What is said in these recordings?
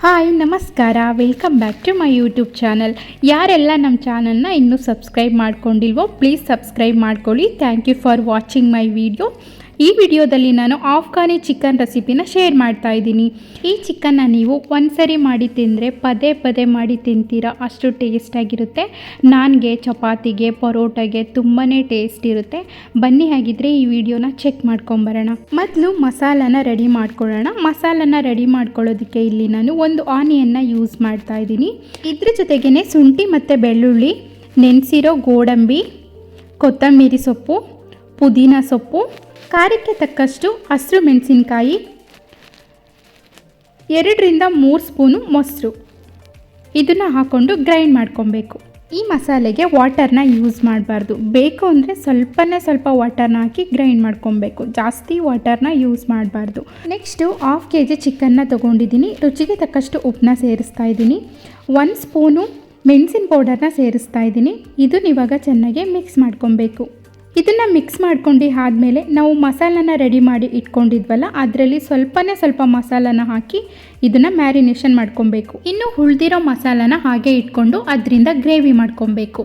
Hi, ನಮಸ್ಕಾರ. Welcome back to my YouTube channel ಯಾರೆಲ್ಲ ನಮ್ಮ ಚಾನಲ್ನ ಇನ್ನೂ ಸಬ್ಸ್ಕ್ರೈಬ್ ಮಾಡ್ಕೊಂಡಿಲ್ವೋ ಪ್ಲೀಸ್ ಸಬ್ಸ್ಕ್ರೈಬ್ ಮಾಡ್ಕೊಳ್ಳಿ. Thank you for watching my video ಈ ವಿಡಿಯೋದಲ್ಲಿ ನಾನು ಆಫ್ಘಾನಿ ಚಿಕನ್ ರೆಸಿಪಿನ ಶೇರ್ ಮಾಡ್ತಾ ಇದ್ದೀನಿ. ಈ ಚಿಕನ್ನ ನೀವು ಒಂದ್ಸರಿ ಮಾಡಿ ತಿಂದರೆ ಪದೇ ಪದೇ ಮಾಡಿ ತಿಂತೀರಾ? ಅಷ್ಟು ಟೇಸ್ಟಾಗಿರುತ್ತೆ ನಾನ್ಗೆ, ಚಪಾತಿಗೆ, ಪರೋಟಗೆ ತುಂಬಾ ಟೇಸ್ಟ್ ಇರುತ್ತೆ. ಬನ್ನಿ ಹಾಗಿದ್ರೆ ಈ ವಿಡಿಯೋನ ಚೆಕ್ ಮಾಡ್ಕೊಂಬರೋಣ. ಮೊದಲು ಮಸಾಲಾನ ರೆಡಿ ಮಾಡ್ಕೊಳ್ಳೋಣ. ಮಸಾಲಾನ ರೆಡಿ ಮಾಡ್ಕೊಳ್ಳೋದಕ್ಕೆ ಇಲ್ಲಿ ನಾನು ಒಂದು ಆನಿಯನ್ನ ಯೂಸ್ ಮಾಡ್ತಾ ಇದ್ದೀನಿ. ಇದ್ರ ಜೊತೆಗೇ ಶುಂಠಿ ಮತ್ತು ಬೆಳ್ಳುಳ್ಳಿ, ನೆನೆಸಿರೋ ಗೋಡಂಬಿ, ಕೊತ್ತಂಬರಿ ಸೊಪ್ಪು, ಪುದೀನ ಸೊಪ್ಪು ಖಾರಕ್ಕೆ ತಕ್ಕಷ್ಟು ಹಸಿರು ಮೆಣಸಿನಕಾಯಿ, ಎರಡರಿಂದ ಮೂರು ಸ್ಪೂನು ಮೊಸರು. ಇದನ್ನು ಹಾಕ್ಕೊಂಡು ಗ್ರೈಂಡ್ ಮಾಡ್ಕೊಬೇಕು. ಈ ಮಸಾಲೆಗೆ ವಾಟರ್ನ ಯೂಸ್ ಮಾಡಬಾರ್ದು. ಬೇಕು ಅಂದರೆ ಸ್ವಲ್ಪನೇ ಸ್ವಲ್ಪ ವಾಟರ್ನ ಹಾಕಿ ಗ್ರೈಂಡ್ ಮಾಡ್ಕೊಬೇಕು. ಜಾಸ್ತಿ ವಾಟರ್ನ ಯೂಸ್ ಮಾಡಬಾರ್ದು. ನೆಕ್ಸ್ಟು ಹಾಫ್ ಕೆ ಜಿ ಚಿಕನ್ನ ತೊಗೊಂಡಿದ್ದೀನಿ. ರುಚಿಗೆ ತಕ್ಕಷ್ಟು ಉಪ್ಪನ್ನ ಸೇರಿಸ್ತಾ ಇದ್ದೀನಿ. ಒಂದು ಸ್ಪೂನು ಮೆಣಸಿನ ಪೌಡರ್ನ ಸೇರಿಸ್ತಾ ಇದ್ದೀನಿ. ಇದನ್ನ ಇವಾಗ ಚೆನ್ನಾಗಿ ಮಿಕ್ಸ್ ಮಾಡ್ಕೊಬೇಕು. ಇದನ್ನು ಮಿಕ್ಸ್ ಮಾಡ್ಕೊಂಡು ಆದಮೇಲೆ ನಾವು ಮಸಾಲನ ರೆಡಿ ಮಾಡಿ ಇಟ್ಕೊಂಡಿದ್ವಲ್ಲ, ಅದರಲ್ಲಿ ಸ್ವಲ್ಪನೇ ಸ್ವಲ್ಪ ಮಸಾಲನ ಹಾಕಿ ಇದನ್ನು ಮ್ಯಾರಿನೇಷನ್ ಮಾಡ್ಕೊಬೇಕು. ಇನ್ನು ಉಳ್ದಿರೋ ಮಸಾಲನ ಹಾಗೆ ಇಟ್ಕೊಂಡು ಅದರಿಂದ ಗ್ರೇವಿ ಮಾಡ್ಕೊಬೇಕು.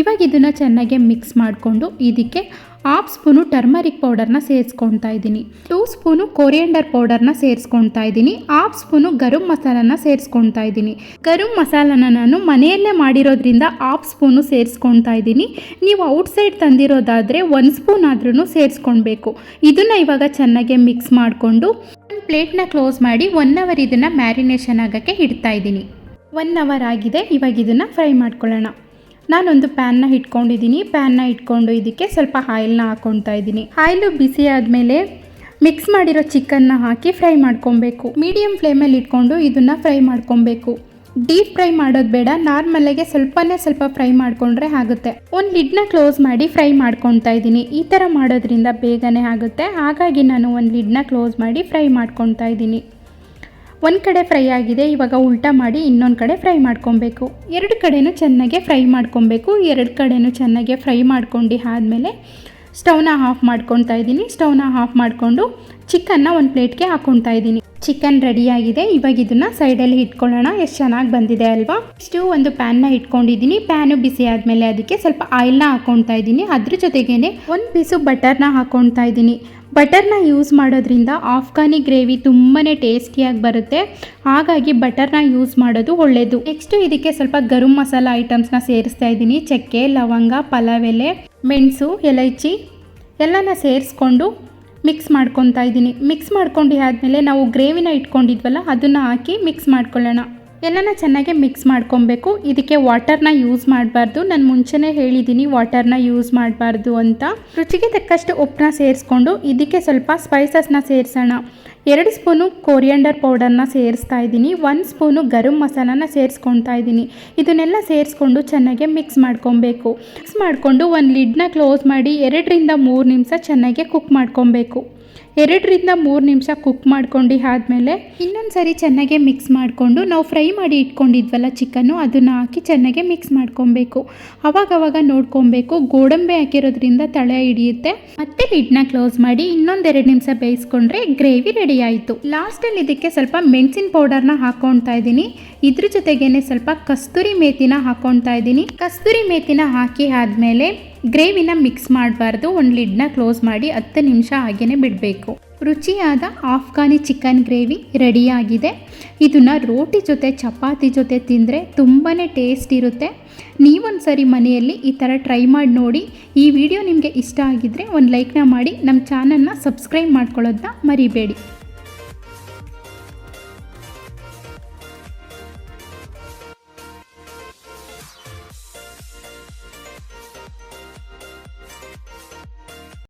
ಇವಾಗ ಇದನ್ನು ಚೆನ್ನಾಗಿ ಮಿಕ್ಸ್ ಮಾಡಿಕೊಂಡು ಇದಕ್ಕೆ ಹಾಫ್ ಸ್ಪೂನು ಟರ್ಮರಿಕ್ ಪೌಡರ್ನ ಸೇರಿಸ್ಕೊಳ್ತಾ ಇದ್ದೀನಿ. ಟೂ ಸ್ಪೂನು ಕೊರಿಯಂಡರ್ ಪೌಡರ್ನ ಸೇರಿಸ್ಕೊಳ್ತಾ ಇದ್ದೀನಿ. ಹಾಫ್ ಸ್ಪೂನು ಗರಂ ಮಸಾಲನ ಸೇರಿಸ್ಕೊಳ್ತಾ ಇದ್ದೀನಿ. ಗರಂ ಮಸಾಲನ ನಾನು ಮನೆಯಲ್ಲೇ ಮಾಡಿರೋದ್ರಿಂದ ಹಾಫ್ ಸ್ಪೂನು ಸೇರಿಸ್ಕೊಳ್ತಾ ಇದ್ದೀನಿ. ನೀವು ಔಟ್ಸೈಡ್ ತಂದಿರೋದಾದರೆ ಒಂದು ಸ್ಪೂನ್ ಆದ್ರೂ ಸೇರಿಸ್ಕೊಳ್ಬೇಕು. ಇದನ್ನು ಇವಾಗ ಚೆನ್ನಾಗಿ ಮಿಕ್ಸ್ ಮಾಡಿಕೊಂಡು ಒಂದು ಪ್ಲೇಟ್ನ ಕ್ಲೋಸ್ ಮಾಡಿ ಒನ್ ಅವರ್ ಇದನ್ನು ಮ್ಯಾರಿನೇಷನ್ ಆಗೋಕ್ಕೆ ಇಡ್ತಾ ಇದ್ದೀನಿ. ಒನ್ ಅವರ್ ಆಗಿದೆ. ಇವಾಗ ಇದನ್ನು ಫ್ರೈ ಮಾಡ್ಕೊಳ್ಳೋಣ. ನಾನೊಂದು ಪ್ಯಾನ್ನ ಇಟ್ಕೊಂಡಿದ್ದೀನಿ ಪ್ಯಾನ್ನ ಇಟ್ಕೊಂಡು ಇದಕ್ಕೆ ಸ್ವಲ್ಪ ಆಯಿಲ್ನ ಹಾಕ್ಕೊತಾ ಇದ್ದೀನಿ. ಆಯಿಲು ಬಿಸಿ ಆದಮೇಲೆ ಮಿಕ್ಸ್ ಮಾಡಿರೋ ಚಿಕನ್ನ ಹಾಕಿ ಫ್ರೈ ಮಾಡ್ಕೊಬೇಕು. ಮೀಡಿಯಮ್ ಫ್ಲೇಮಲ್ಲಿ ಇಟ್ಕೊಂಡು ಇದನ್ನು ಫ್ರೈ ಮಾಡ್ಕೊಬೇಕು. ಡೀಪ್ ಫ್ರೈ ಮಾಡೋದು ಬೇಡ. ನಾರ್ಮಲಾಗೆ ಸ್ವಲ್ಪನೇ ಸ್ವಲ್ಪ ಫ್ರೈ ಮಾಡಿಕೊಂಡ್ರೆ ಆಗುತ್ತೆ. ಒಂದು ಲಿಡ್ನ ಕ್ಲೋಸ್ ಮಾಡಿ ಫ್ರೈ ಮಾಡ್ಕೊತಾ ಇದ್ದೀನಿ. ಈ ಥರ ಮಾಡೋದ್ರಿಂದ ಬೇಗನೆ ಆಗುತ್ತೆ. ಹಾಗಾಗಿ ನಾನು ಒಂದು ಲಿಡ್ನ ಕ್ಲೋಸ್ ಮಾಡಿ ಫ್ರೈ ಮಾಡ್ಕೊತಾ ಇದ್ದೀನಿ. ಒಂದು ಕಡೆ ಫ್ರೈ ಆಗಿದೆ, ಇವಾಗ ಉಲ್ಟಾ ಮಾಡಿ ಇನ್ನೊಂದು ಕಡೆ ಫ್ರೈ ಮಾಡ್ಕೊಬೇಕು. ಎರಡು ಕಡೆನೂ ಚೆನ್ನಾಗೆ ಫ್ರೈ ಮಾಡ್ಕೊಬೇಕು, ಎರಡು ಕಡೆನೂ ಚೆನ್ನಾಗೆ ಫ್ರೈ ಮಾಡ್ಕೊಂಡು ಆದಮೇಲೆ ಸ್ಟವ್ನ ಆಫ್ ಮಾಡ್ಕೊತಾ ಇದ್ದೀನಿ. ಸ್ಟವ್ನ ಆಫ್ ಮಾಡಿಕೊಂಡು ಚಿಕನ್ನ ಒಂದು ಪ್ಲೇಟ್ಗೆ ಹಾಕ್ಕೊತಾ ಇದ್ದೀನಿ. ಚಿಕನ್ ರೆಡಿಯಾಗಿದೆ. ಇವಾಗ ಇದನ್ನು ಸೈಡಲ್ಲಿ ಇಟ್ಕೊಳ್ಳೋಣ. ಎಷ್ಟು ಚೆನ್ನಾಗಿ ಬಂದಿದೆ ಅಲ್ವಾ? ಇಷ್ಟು ಒಂದು ಪ್ಯಾನ್ನ ಇಟ್ಕೊಂಡಿದ್ದೀನಿ. ಪ್ಯಾನು ಬಿಸಿ ಆದಮೇಲೆ ಅದಕ್ಕೆ ಸ್ವಲ್ಪ ಆಯಿಲ್ನ ಹಾಕ್ಕೊತಾ ಇದ್ದೀನಿ. ಅದ್ರ ಜೊತೆಗೇನೆ ಒಂದು ಪೀಸು ಬಟರ್ನ ಹಾಕ್ಕೊತಾ ಇದ್ದೀನಿ. ಬಟರ್ನ ಯೂಸ್ ಮಾಡೋದ್ರಿಂದ ಆಫ್ಘಾನಿ ಗ್ರೇವಿ ತುಂಬಾ ಟೇಸ್ಟಿಯಾಗಿ ಬರುತ್ತೆ. ಹಾಗಾಗಿ ಬಟರ್ನ ಯೂಸ್ ಮಾಡೋದು ಒಳ್ಳೆಯದು ನೆಕ್ಸ್ಟು ಇದಕ್ಕೆ ಸ್ವಲ್ಪ ಗರಂ ಮಸಾಲ ಐಟಮ್ಸ್ನ ಸೇರಿಸ್ತಾ ಇದ್ದೀನಿ. ಚಕ್ಕೆ, ಲವಂಗ, ಪಲಾವ್, ಎಲೆ, ಮೆಣಸು, ಎಲೈಚಿ ಎಲ್ಲನ ಸೇರಿಸ್ಕೊಂಡು ಮಿಕ್ಸ್ ಮಾಡ್ಕೊತಾ ಇದ್ದೀನಿ. ಮಿಕ್ಸ್ ಮಾಡ್ಕೊಂಡು ಆದಮೇಲೆ ನಾವು ಗ್ರೇವಿನ ಇಟ್ಕೊಂಡಿದ್ವಲ್ಲ, ಅದನ್ನು ಹಾಕಿ ಮಿಕ್ಸ್ ಮಾಡ್ಕೊಳ್ಳೋಣ. ಎಲ್ಲನ ಚೆನ್ನಾಗಿ ಮಿಕ್ಸ್ ಮಾಡ್ಕೊಬೇಕು. ಇದಕ್ಕೆ ವಾಟರ್ನ ಯೂಸ್ ಮಾಡಬಾರ್ದು. ನಾನು ಮುಂಚೆನೇ ಹೇಳಿದ್ದೀನಿ ವಾಟರ್ನ ಯೂಸ್ ಮಾಡಬಾರ್ದು ಅಂತ. ರುಚಿಗೆ ತಕ್ಕಷ್ಟು ಉಪ್ಪನ್ನ ಸೇರಿಸ್ಕೊಂಡು, ಇದಕ್ಕೆ ಸ್ವಲ್ಪ ಸ್ಪೈಸಸ್ನ ಸೇರಿಸೋಣ. ಎರಡು ಸ್ಪೂನು ಕೋರಿಯಂಡರ್ ಪೌಡರ್ನ ಸೇರಿಸ್ತಾ ಇದ್ದೀನಿ. ಒಂದು ಸ್ಪೂನು ಗರಂ ಮಸಾಲಾನ ಸೇರಿಸ್ಕೊಳ್ತಾ ಇದ್ದೀನಿ. ಇದನ್ನೆಲ್ಲ ಸೇರಿಸ್ಕೊಂಡು ಚೆನ್ನಾಗಿ ಮಿಕ್ಸ್ ಮಾಡ್ಕೊಬೇಕು. ಮಿಕ್ಸ್ ಮಾಡಿಕೊಂಡು ಒಂದು ಲಿಡ್ನ ಕ್ಲೋಸ್ ಮಾಡಿ ಎರಡರಿಂದ ಮೂರು ನಿಮಿಷ ಚೆನ್ನಾಗಿ ಕುಕ್ ಮಾಡ್ಕೊಬೇಕು. ಎರಡರಿಂದ ಮೂರು ನಿಮಿಷ ಕುಕ್ ಮಾಡ್ಕೊಂಡು ಆದಮೇಲೆ ಇನ್ನೊಂದು ಸರಿ ಚೆನ್ನಾಗೆ ಮಿಕ್ಸ್ ಮಾಡಿಕೊಂಡು ನಾವು ಫ್ರೈ ಮಾಡಿ ಇಟ್ಕೊಂಡಿದ್ವಲ್ಲ ಚಿಕನ್ನು ಅದನ್ನು ಹಾಕಿ ಚೆನ್ನಾಗೆ ಮಿಕ್ಸ್ ಮಾಡ್ಕೊಬೇಕು. ಅವಾಗವಾಗ ನೋಡ್ಕೊಬೇಕು. ಗೋಡಂಬಿ ಹಾಕಿರೋದ್ರಿಂದ ತಳೆ ಹಿಡಿಯುತ್ತೆ. ಮತ್ತೆ ಲಿಡ್ನ ಕ್ಲೋಸ್ ಮಾಡಿ ಇನ್ನೊಂದೆರಡು ನಿಮಿಷ ಬೇಯಿಸ್ಕೊಂಡ್ರೆ ಗ್ರೇವಿ ರೆಡಿ ಆಯಿತು. ಲಾಸ್ಟಲ್ಲಿ ಇದಕ್ಕೆ ಸ್ವಲ್ಪ ಮೆಣಸಿನ ಪೌಡರ್ನ ಹಾಕೊಳ್ತಾ ಇದ್ದೀನಿ. ಇದ್ರ ಜೊತೆಗೇನೆ ಸ್ವಲ್ಪ ಕಸ್ತೂರಿ ಮೇತಿನ ಹಾಕೊಳ್ತಾ ಇದ್ದೀನಿ. ಕಸ್ತೂರಿ ಮೇತಿನ ಹಾಕಿ ಆದಮೇಲೆ ಗ್ರೇವಿನ ಮಿಕ್ಸ್ ಮಾಡಬಾರ್ದು, ಒಂದು ಲಿಡ್ನ ಕ್ಲೋಸ್ ಮಾಡಿ ಹತ್ತು ನಿಮಿಷ ಹಾಗೇ ಬಿಡಬೇಕು. ರುಚಿಯಾದ ಆಫ್ಘಾನಿ ಚಿಕನ್ ಗ್ರೇವಿ ರೆಡಿಯಾಗಿದೆ. ಇದನ್ನು ರೋಟಿ ಜೊತೆ, ಚಪಾತಿ ಜೊತೆ ತಿಂದರೆ ತುಂಬಾ ಟೇಸ್ಟ್ ಇರುತ್ತೆ. ನೀವೊಂದು ಸರಿ ಮನೆಯಲ್ಲಿ ಈ ಥರ ಟ್ರೈ ಮಾಡಿ ನೋಡಿ. ಈ ವಿಡಿಯೋ ನಿಮಗೆ ಇಷ್ಟ ಆಗಿದ್ದರೆ ಒಂದು ಲೈಕ್ನ ಮಾಡಿ. ನಮ್ಮ ಚಾನಲ್ನ ಸಬ್ಸ್ಕ್ರೈಬ್ ಮಾಡ್ಕೊಳ್ಳೋದನ್ನ ಮರಿಬೇಡಿ.